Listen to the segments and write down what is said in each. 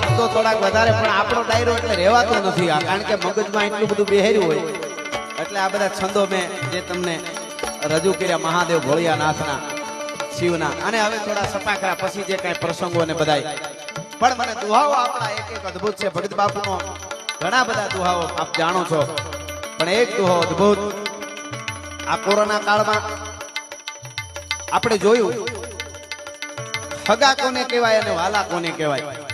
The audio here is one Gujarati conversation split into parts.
શબ્દો થોડાક વધારે, પણ આપણો ડાયરો એટલે રહેવાતો નથી કારણ કે મગજમાં એટલું બધું બેહેર્યું હોય. એટલે આ બધા છંદો મેં જે તમને રજૂ કર્યા, મહાદેવ ભોળિયાનાથના, શિવના, અને હવે થોડા સપાકરા પછી જે કાંઈ પ્રસંગો ને બધાય. પણ મને દુહાઓ આપણા એક એક અદ્ભુત છે. ભગત બાપુનો ઘણા બધા દુહાઓ આપ જાણો છો. પણ એક દુહો અદ્ભુત. આ કોરોના કાળમાં આપણે જોયું. હગા કોને કહેવાય અને વાલા કોને કહેવાય?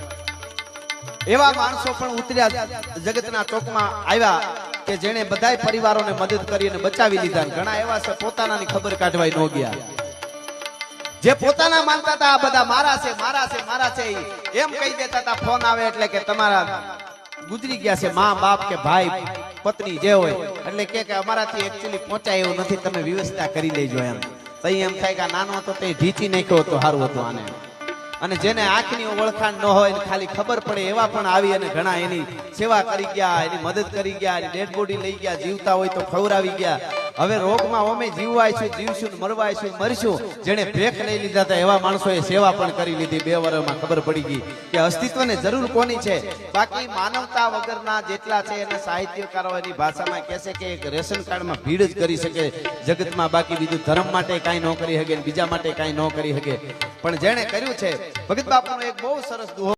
એવા માણસો પણ ઉતર્યા જગતના ચોકમાં આવ્યા કે જેણે બધા પરિવારોને મદદ કરી અને બચાવી લીધા. ઘણા એવા છે, પોતાનાની ખબર કાઢવાય ન ગયા. જે પોતાના માનતા હતા, આ બધા મારા છે મારા છે મારા છે એમ કહી દેતા હતા, ફોન આવે એટલે કે તમારા ગુજરી ગયા છે, મા, બાપ કે ભાઈ, પત્ની જે હોય. એટલે કે કે અમારાથી એકચ્યુઅલી પહોંચાય એવું નથી, તમે વ્યવસ્થા કરી લેજો એમ. તઈ એમ થાય કે નાનો હતો તે ઢીચી નાખ્યો હતો સારું હતું આને. અને જેને આંખની ઓળખાણ ન હોય ખાલી ખબર પડે એવા પણ આવી અને ઘણા એની સેવા કરી ગયા, એની મદદ કરી ગયા, એની ડેડ બોડી લઈ ગયા, જીવતા હોય તો ખવડાવી ગયા. હવે રોગમાં અમે જીવવાયશું જીવશું મરવાય છું, મરશું. જેને ભેખ લઈ લીધા હતા એવા માણસોએ સેવા પણ કરી લીધી. બે વર્ષમાં ખબર પડી ગઈ કે અસ્તિત્વને જરૂર કોની છે? બાકી માનવતા વગરના જેટલા છે એને સાહિત્યકારો એની ભાષામાં કહેશે કે એક રેશન કાર્ડમાં ભીડ જ કરી શકે. જગતમાં બાકી બીજું ધર્મ માટે કાંઈ ન કરી શકે બીજા માટે કાંઈ ન કરી શકે. પણ જેણે કર્યું છે, ભગત બાપુનો એક બહુ સરસ દુહો